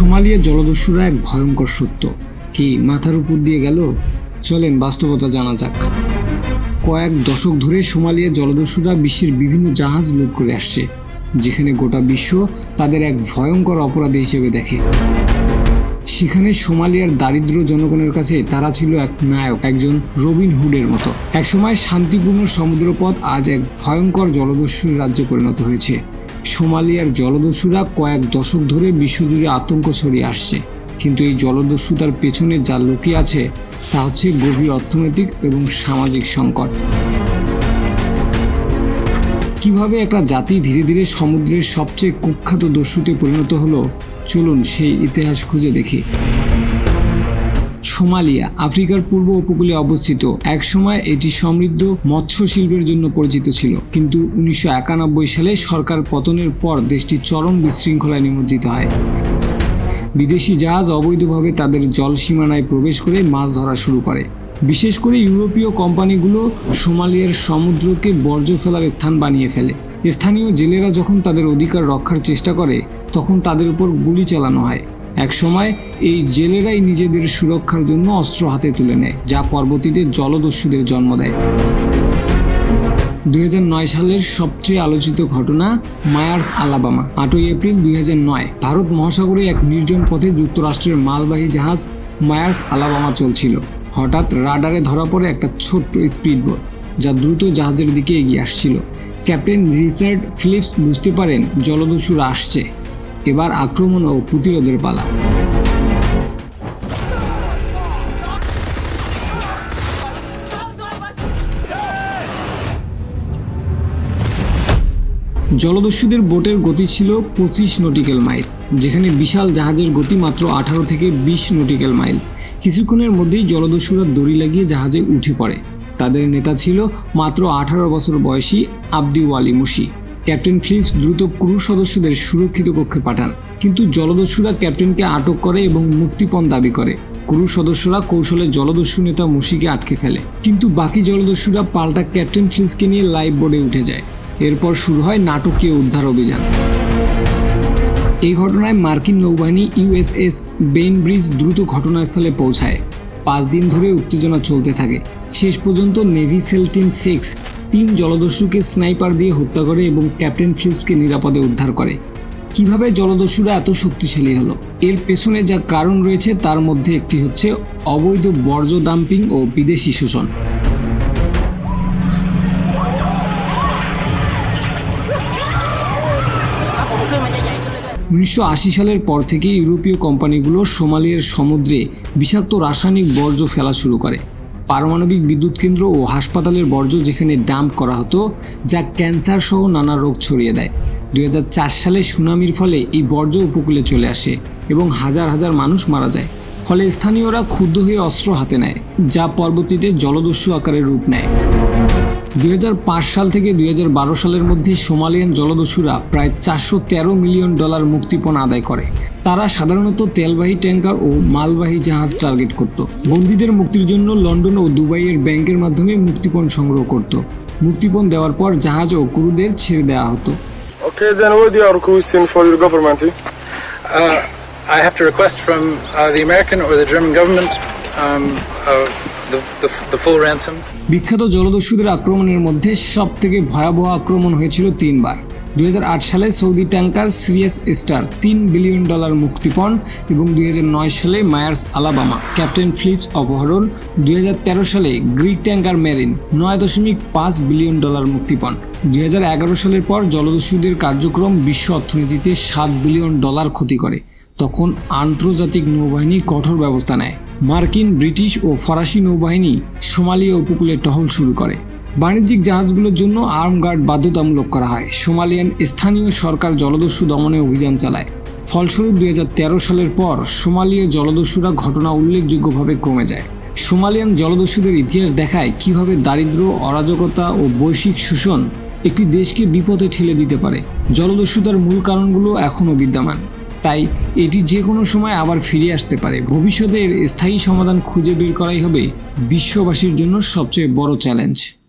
Somalia জলদস্যুরা এক ভয়ঙ্কর সত্য। কি মাথার উপর দিয়ে গেল? চলেন, বাস্তবতা জানা যাক। কয়েক দশক ধরে সোমালিয়া জলদস্যুরা বিশ্বের বিভিন্ন জাহাজ লুট করে আসছে, যেখানে গোটা বিশ্ব তাদের এক ভয়ঙ্কর অপরাধী হিসেবে দেখে। সেখানে সোমালিয়ার দারিদ্র জনগণের কাছে তারা ছিল এক নায়ক, একজন রবিন হুডের মতো। একসময় শান্তিপূর্ণ সমুদ্রপথ আজ এক ভয়ঙ্কর জলদস্যুর রাজ্যে পরিণত হয়েছে। সোমালিয়ার জলদস্যুরা কয়েক দশক ধরে বিশ্বজুড়ে আতঙ্ক ছড়িয়ে আসছে। কিন্তু এই জলদস্যুতার পেছনে যা লুকিয়ে আছে, তা হচ্ছে গভীর অর্থনৈতিক এবং সামাজিক সংকট। কীভাবে একটা জাতি ধীরে ধীরে সমুদ্রের সবচেয়ে কুখ্যাত দস্যুতে পরিণত হলো, চলুন সেই ইতিহাস খুঁজে দেখি। সোমালিয়া, আফ্রিকার পূর্ব উপকূলে অবস্থিত। একসময় এটি সমৃদ্ধ মৎস্য শিল্পের জন্য পরিচিত ছিল। কিন্তু উনিশশো একানব্বই সালে সরকার পতনের পর দেশটি চরম বিশৃঙ্খলায় নিমজ্জিত হয়। বিদেশি জাহাজ অবৈধভাবে তাদের জল সীমানায় প্রবেশ করে মাছ ধরা শুরু করে। বিশেষ করে ইউরোপীয় কোম্পানিগুলো সোমালিয়ার সমুদ্রকে বর্জ্য ফেলার স্থান বানিয়ে ফেলে। স্থানীয় জেলেরা যখন তাদের অধিকার রক্ষার চেষ্টা করে, তখন তাদের উপর গুলি চালানো হয়। এক সময় এই জেলেরাই নিজেদের সুরক্ষার জন্য অস্ত্র হাতে তুলে নেয়, যা পরবর্তীতে জলদস্যুদের জন্ম দেয়। দুই হাজার নয় সালের সবচেয়ে আলোচিত ঘটনা মায়ার্স, আলাবামা। আটই এপ্রিল দুই হাজার নয়, ভারত মহাসাগরে এক নির্জন পথে যুক্তরাষ্ট্রের মালবাহী জাহাজ মায়ার্স, আলাবামা চলছিল। হঠাৎ রাডারে ধরা পড়ে একটা ছোট্ট স্পিড স্পিডবোট, যা দ্রুত জাহাজের দিকে এগিয়ে আসছিল। ক্যাপ্টেন রিচার্ড ফিলিপস বুঝতে পারেন জলদস্যুরা আসছে। এবার আক্রমণ ও প্রতিরোধের পালা। জলদস্যুদের বোটের গতি ছিল পঁচিশ নটিক্যাল মাইল, যেখানে বিশাল জাহাজের গতি মাত্র আঠারো থেকে বিশ নটিক্যাল মাইল। কিছুক্ষণের মধ্যেই জলদস্যুরা দড়ি লাগিয়ে জাহাজে উঠে পড়ে। তাদের নেতা ছিল মাত্র আঠারো বছর বয়সী Abdi Wali Mushi. Captain Phillips দ্রুত ক্রু সদস্যদের সুরক্ষিত কক্ষে পাঠান। কিন্তু জলদস্যুরা ক্যাপ্টেনকে আটক করে এবং মুক্তিপণ দাবি করে। ক্রু সদস্যরা কৌশলে জলদস্যু নেতা মুশিকে আটকে ফেলে। কিন্তু বাকি জলদস্যুরা পাল্টা ক্যাপ্টেন ফ্লিসকে নিয়ে লাইভ বোর্ডে উঠে যায়। এরপর শুরু হয় নাটকীয় উদ্ধার অভিযান। এই ঘটনায় মার্কিন নৌবাহিনী ইউএসএস বেইন ব্রিজ দ্রুত ঘটনাস্থলে পৌঁছায়। পাঁচ দিন ধরে উত্তেজনা চলতে থাকে। শেষ পর্যন্ত নেভি সেল টিম সিক্স তিন জলদস্যুকে স্নাইপার দিয়ে হত্যা করে এবং ক্যাপ্টেন ফিলিপসকে নিরাপদে উদ্ধার করে। কীভাবে জলদস্যুরা এত শক্তিশালী হলো? এর পেছনে যা কারণ রয়েছে তার মধ্যে একটি হচ্ছে অবৈধ বর্জ্য ডাম্পিং ও বিদেশি শোষণ। উনিশশো আশি সালের পর থেকে ইউরোপীয় কোম্পানিগুলো সোমালিয়ার সমুদ্রে বিষাক্ত রাসায়নিক বর্জ্য ফেলা শুরু করে। পারমাণবিক বিদ্যুৎ কেন্দ্র ও হাসপাতালের বর্জ্য যেখানে ডাম্প করা হতো, যা ক্যান্সার সহ নানা রোগ ছড়িয়ে দেয়। দু হাজার চার সালে সুনামির ফলে এই বর্জ্য উপকূলে চলে আসে এবং হাজার হাজার মানুষ মারা যায়। ফলে স্থানীয়রা ক্ষুব্ধ হয়ে অস্ত্র হাতে নেয় যা পরবর্তীতে জলদস্যু আকারে রূপ নেয়। দু হাজার পাঁচ সাল থেকে দুই হাজার বারো সালের মধ্যে সোমালিয়ান জলদস্যুরা প্রায় চারশো তেরো মিলিয়ন ডলার মুক্তিপণ আদায় করে। তারা সাধারণত তেলবাহী ট্যাঙ্কার ও মালবাহী জাহাজ টার্গেট করত। বন্দীদের মুক্তির জন্য লন্ডন ও দুবাইয়ের ব্যাংকের মাধ্যমে মুক্তিপণ সংগ্রহ করত। মুক্তিপণ দেওয়ার পর জাহাজ ও ক্রুদের ছেড়ে দেওয়া হতো। Okay, then what are you requesting for your government? Uh, I have to request from uh, the American or the German government um, uh, the, the, the full ransom. বিখ্যাত জলদস্যুদের আক্রমণের মধ্যে সব থেকে ভয়াবহ আক্রমণ হয়েছিল তিনবার। দুই হাজার আট সালে সৌদি ট্যাঙ্কার সিরিয়াস স্টার তিন বিলিয়ন ডলার মুক্তিপণ এবং দুই হাজার নয় সালে মায়ার্স আলাবামা ক্যাপ্টেন ফিলিপস অপহরণ দুই হাজার তেরো সালে গ্রিক ট্যাঙ্কার মেরিন নয় দশমিক পাঁচ বিলিয়ন ডলার মুক্তিপণ। দুই হাজার এগারো সালের পর জলদস্যুদের কার্যক্রম বিশ্ব অর্থনীতিতে সাত বিলিয়ন ডলার ক্ষতি করে। তখন আন্তর্জাতিক নৌবাহিনী কঠোর ব্যবস্থা নেয়। মার্কিন, ব্রিটিশ ও ফরাসি নৌবাহিনী সোমালিয়া উপকূলে টহল শুরু করে। বাণিজ্যিক জাহাজগুলোর জন্য আর্ম গার্ড বাধ্যতামূলক করা হয়। সোমালিয়ান স্থানীয় সরকার জলদস্যু দমনে অভিযান চালায়। ফলস্বরূপ দুই হাজার তেরো সালের পর সোমালীয় জলদস্যুরা ঘটনা উল্লেখযোগ্যভাবে কমে যায়। সোমালিয়ান জলদস্যুদের ইতিহাস দেখায় কীভাবে দারিদ্র্য, অরাজকতা ও বৈশ্বিক শোষণ একটি দেশকে বিপদে ঠেলে দিতে পারে। জলদস্যুতার মূল কারণগুলো এখনও বিদ্যমান। তাই এটি যে কোনো সময় আবার ফিরে আসতে পারে। ভবিষ্যতের স্থায়ী সমাধান খুঁজে বের করাই হবে বিশ্ববাসীর জন্য সবচেয়ে বড় চ্যালেঞ্জ